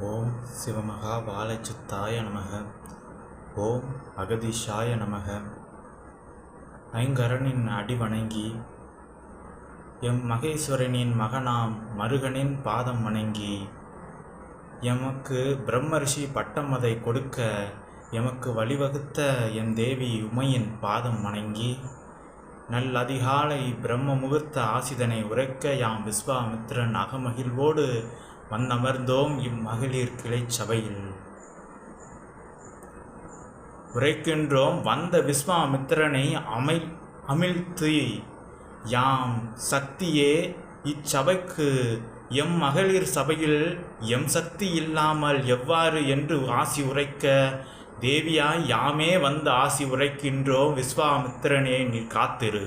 ஓம் சிவமகா வாழைச்சுத்தாய நமக. ஓம் அகதீஷாய நமக. ஐங்கரனின் அடி வணங்கி எம் மகேஸ்வரனின் மகனாம் மருகனின் பாதம் வணங்கி எமக்கு பிரம்மரிஷி பட்டம் அதை கொடுக்க எமக்கு வழிவகுத்த என் தேவி உமையின் பாதம் வணங்கி நல் அதிகாலை பிரம்ம முகூர்த்த ஆசிதனை உரைக்க யாம் விஸ்வாமித்ரன் அகமகிழ்வோடு வந்தமர்ந்தோம் இம்மகளிர் கிளைச் சபையில் உரைக்கின்றோம் வந்த விஸ்வாமித்திரனை அமை அமிழ்த்தி யாம் சக்தியே இச்சபைக்கு எம் மகளிர் சபையில் எம் சக்தி இல்லாமல் எவ்வாறு என்று ஆசி உரைக்க தேவியாய் யாமே வந்து ஆசி உரைக்கின்றோம் விஸ்வாமித்திரனே நீ காத்திரு.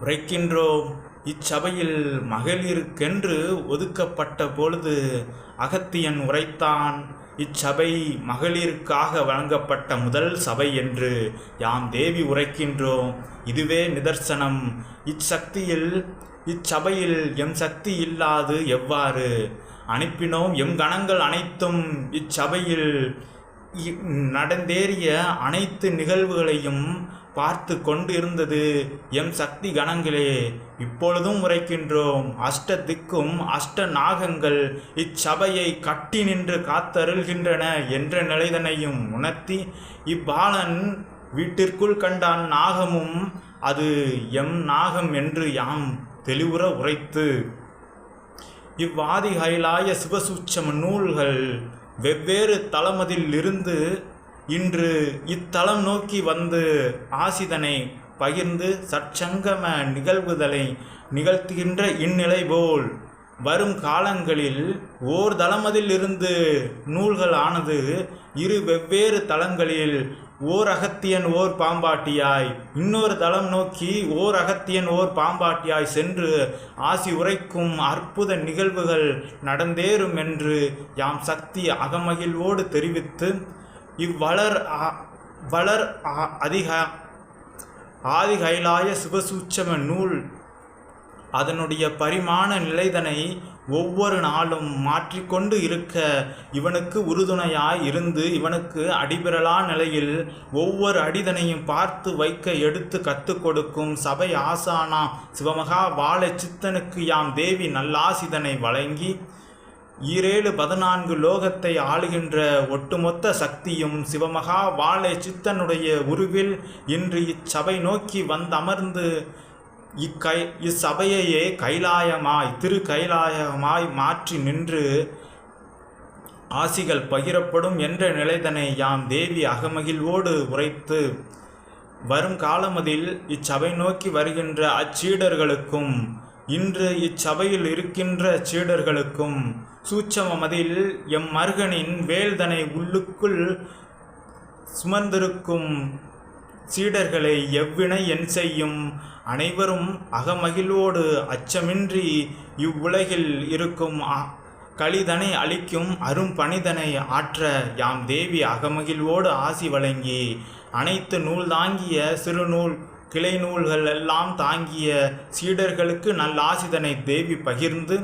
உரைக்கின்றோம் இச்சபையில் மகளிருக்கென்று ஒதுக்கப்பட்ட பொழுது அகத்தியன் உரைத்தான் இச்சபை மகளிருக்காக வழங்கப்பட்ட முதல் சபை என்று யாம் தேவி உரைக்கின்றோம். இதுவே நிதர்சனம். இச்சக்தியில் இச்சபையில் எம் சக்தி இல்லாது எவ்வாறு? அனுப்பினோம் எம் கணங்கள் அனைத்தும். இச்சபையில் இ- நடந்தேறிய அனைத்து நிகழ்வுகளையும் பார்த்து கொண்டு இருந்தது எம் சக்தி கணங்களே இப்பொழுதும் உரைக்கின்றோம். அஷ்ட திக்கும் அஷ்ட நாகங்கள் இச்சபையை கட்டி நின்று காத்தருள்கின்றன என்ற நிலைதனையும் உணர்த்தி இப்பாலன் வீட்டிற்குள் கண்டான் நாகமும் அது எம் நாகம் என்று யாம் தெளிவுற உரைத்து இவ்வாதி கைலாய சிவசூட்சம நூல்கள் வெவ்வேறு தளமதில் இருந்து இன்று இத்தலம் நோக்கி வந்து ஆசிதனை பகிர்ந்து சற்சங்கம நிகழ்வுதலை நிகழ்த்துகின்ற இந்நிலை போல் வரும் காலங்களில் ஓர் தளமதிலிருந்து நூல்கள் ஆனது இரு வெவ்வேறு தளங்களில் ஓர் அகத்தியன் ஓர் பாம்பாட்டியாய் இன்னொரு தளம் நோக்கி ஓர் அகத்தியன் ஓர் பாம்பாட்டியாய் சென்று ஆசி உரைக்கும் அற்புத நிகழ்வுகள் நடந்தேறும் என்று யாம் சக்தி அகமகிழ்வோடு தெரிவித்து இவ்வளர் ஆ- வளர் அதிக ஆதிகைலாய சிவசூட்சம நூல் அதனுடைய பரிமாண நிலைதனை ஒவ்வொரு நாளும் மாற்றிக்கொண்டு இருக்க இவனுக்கு உறுதுணையாய் இருந்து இவனுக்கு அடிபிரலா நிலையில் ஒவ்வொரு அடிதனையும் பார்த்து வைக்க எடுத்து கற்றுக் கொடுக்கும் சபை ஆசானா சிவமகா வாழ சித்தனுக்கு யாம் தேவி நல்லாசிதனை வழங்கி ஈரேழு பதினான்கு லோகத்தை ஆளுகின்ற ஒட்டுமொத்த சக்தியும் சிவமகா வாழை சித்தனுடைய உருவில் இன்று இச்சபை நோக்கி வந்தமர்ந்து இக்கை இச்சபையையே கைலாயமாய் திரு கைலாயமாய் மாற்றி நின்று ஆசிகள் பகிரப்படும் என்ற நிலைதனை யாம் தேவி அகமகிழ்வோடு உரைத்து வரும் காலமதில் இச்சபை நோக்கி வருகின்ற அச்சீடர்களுக்கும் இன்று இச்சபையில் இருக்கின்ற சீடர்களுக்கும் சூட்சமதில் எம் மருகனின் வேல்தனை உள்ளுக்குள் சுமந்திருக்கும் சீடர்களை எவ்வினை என் செய்யும்? அனைவரும் அகமகிழ்வோடு அச்சமின்றி இவ்வுலகில் இருக்கும் கலிதனை அளிக்கும் அரும் பணிதனை ஆற்ற யாம் தேவி அகமகிழ்வோடு ஆசி வழங்கி அனைத்து நூல் தாங்கிய சிறுநூல் கிளை நூல்கள் எல்லாம் தாங்கிய சீடர்களுக்கு நல்லாசிதனை தேவி பகிர்ந்து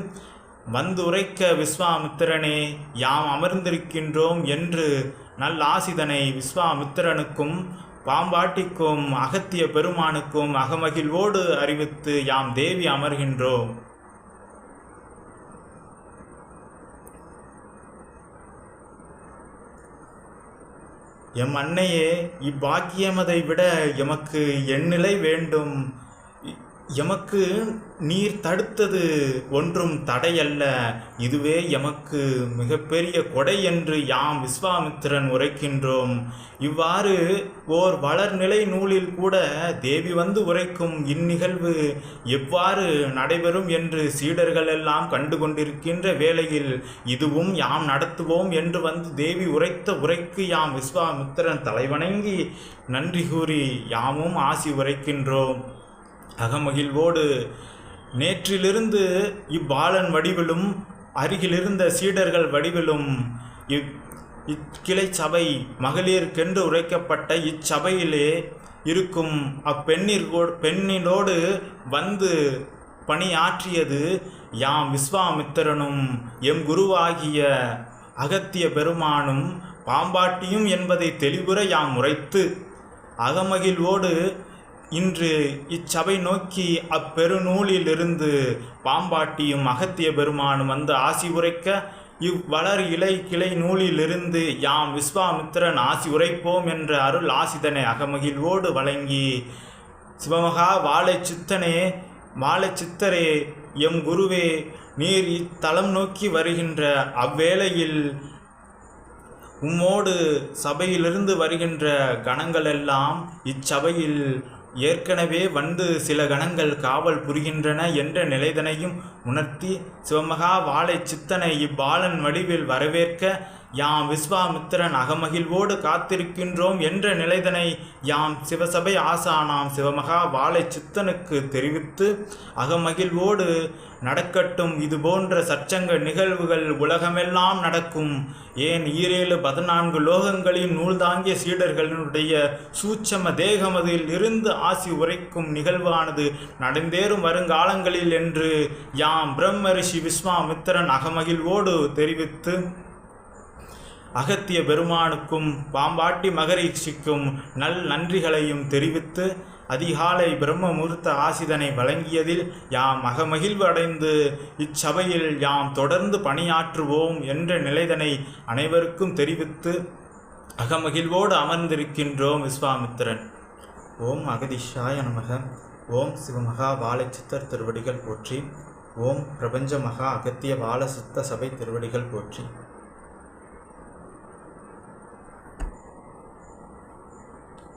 வந்துரைக்க விஸ்வாமித்திரனே யாம் அமர்ந்திருக்கின்றோம் என்று நல்லாசிதனை விஸ்வாமித்திரனுக்கும் பாம்பாட்டிக்கும் அகத்திய பெருமானுக்கும் அகமகிழ்வோடு அறிவித்து யாம் தேவி அமர்கின்றோம். எம் அன்னையே இப்பாக்கியமதை விட எமக்கு எந்நிலை வேண்டும். எமக்கு நீர் தடுத்தது ஒன்றும் தடையல்ல. இதுவே எமக்கு மிகப்பெரிய கொடை என்று யாம் விஸ்வாமித்திரன் உரைக்கின்றோம். இவ்வாறு ஓர் வளர்நிலை நூலில் கூட தேவி வந்து உரைக்கும் இந்நிகழ்வு எவ்வாறு நடைபெறும் என்று சீடர்கள் எல்லாம் கண்டு கொண்டிருக்கின்ற வேளையில் இதுவும் யாம் நடத்துவோம் என்று வந்து தேவி உரைத்த உரைக்கு யாம் விஸ்வாமித்திரன் தலைவணங்கி நன்றி கூறி யாமும் ஆசி உரைக்கின்றோம். அகமகிழ்வோடு நேற்றிலிருந்து இவ்வாளன் வடிவிலும் அருகிலிருந்த சீடர்கள் வடிவிலும் இவ் இக்கிளை சபை மகளிருக்கென்று உரைக்கப்பட்ட இச்சபையிலே இருக்கும் அப்பெண்ணிற்கோ பெண்ணினோடு வந்து பணியாற்றியது யாம் விஸ்வாமித்திரனும் எம் குருவாகிய அகத்திய பெருமானும் பாம்பாட்டியும் என்பதை தெளிவுற யாம் உரைத்து அகமகிழ்வோடு இன்று இச்சபை நோக்கி அப்பெருநூலிலிருந்து பாம்பாட்டியும் அகத்திய பெருமானும் வந்து ஆசி உரைக்க இவ்வளர் இலை கிளை நூலிலிருந்து யாம் விஸ்வாமித்திரன் ஆசி உரைப்போம் என்ற அருள் ஆசிதனை அகமகிழ்வோடு வழங்கி சிவமகா வாழை சித்தனே வாழை சித்தரே எம் குருவே நீர் இத்தலம் நோக்கி வருகின்ற அவ்வேளையில் உம்மோடு சபையிலிருந்து வருகின்ற கணங்களெல்லாம் இச்சபையில் ஏற்கனவே வந்து சில கணங்கள் காவல் புரிகின்றன என்ற நிலைதனையும் உணர்த்தி சிவமகா வாழை சித்தனை இப்பாலன் வடிவில் வரவேற்க யாம் விஸ்வாமித்திரன் அகமகிழ்வோடு காத்திருக்கின்றோம் என்ற நிலைதனை யாம் சிவசபை ஆசானாம் சிவமகா வாழை சித்தனுக்கு தெரிவித்து அகமகிழ்வோடு நடக்கட்டும் இது போன்ற சச்சங்க நிகழ்வுகள் உலகமெல்லாம் நடக்கும். ஏன் ஈரேழு பதினான்கு லோகங்களின் நூல்தாங்கிய சீடர்களினுடைய சூட்சம தேகமதில் இருந்து ஆசி உரைக்கும் நிகழ்வானது நடந்தேறும் வருங்காலங்களில் என்று யாம் பிரம்ம ரிஷி விஸ்வாமித்திரன் அகமகிழ்வோடு தெரிவித்து அகத்திய பெருமானுக்கும் பாம்பாட்டி மகரிஷிக்கும் நல் நன்றிகளையும் தெரிவித்து அதிகாலை பிரம்மமுகூர்த்த ஆசிதனை வழங்கியதில் யாம் அகமகிழ்வு அடைந்து இச்சபையில் யாம் தொடர்ந்து பணியாற்றுவோம் என்ற நிலைதனை அனைவருக்கும் தெரிவித்து அகமகிழ்வோடு அமர்ந்திருக்கின்றோம் விஸ்வாமித்திரன். ஓம் அகதிஷாய நமக. ஓம் சிவமகா பாலச்சித்தர் திருவடிகள் போற்றி. ஓம் பிரபஞ்ச மகா அகத்திய பாலசித்த சபை திருவடிகள் போற்றி.